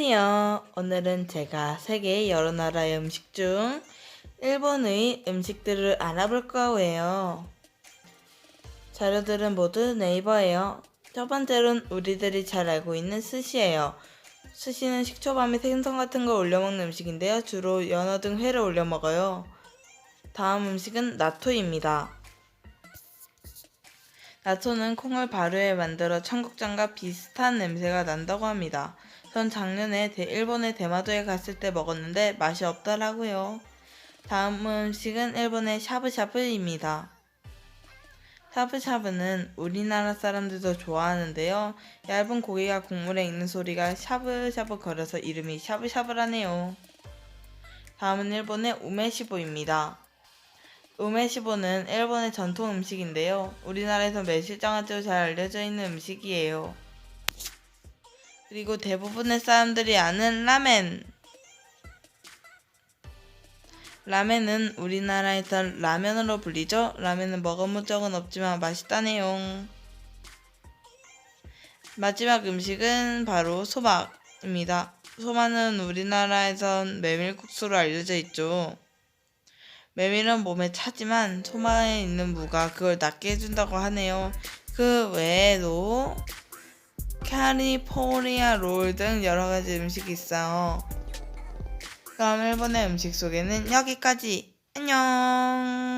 안녕하세요. 오늘은 제가 세계 여러 나라의 음식 중 일본의 음식들을 알아볼 거예요. 자료들은 모두 네이버예요. 첫 번째로는 우리들이 잘 알고 있는 스시예요. 스시는 식초밤에 생선 같은 걸 올려 먹는 음식인데요. 주로 연어 등 회를 올려 먹어요. 다음 음식은 나토입니다. 나토는 콩을 발효해 만들어 청국장과 비슷한 냄새가 난다고 합니다. 전 작년에 대- 일본의 대마도에 갔을 때 먹었는데 맛이 없더라고요. 다음 음식은 일본의 샤브샤브입니다. 샤브샤브는 우리나라 사람들도 좋아하는데요. 얇은 고기가 국물에 익는 소리가 샤브샤브 거려서 이름이 샤브샤브라네요. 다음은 일본의 우메시보입니다. 우메시보는 일본의 전통 음식인데요. 우리나라에서 매실장아찌로 잘 알려져 있는 음식이에요. 그리고 대부분의 사람들이 아는 라멘. 라멘은 우리나라에서 라면으로 불리죠. 라멘은 먹어본 적은 없지만 맛있다네요. 마지막 음식은 바로 소박입니다. 소바는 우리나라에선 메밀국수로 알려져 있죠. 메밀은 몸에 차지만 소마에 있는 무가 그걸 낫게 해준다고 하네요. 그 외에도 캘리포니아 롤 등 여러 가지 음식이 있어요. 그럼 일본의 음식 소개는 여기까지. 안녕.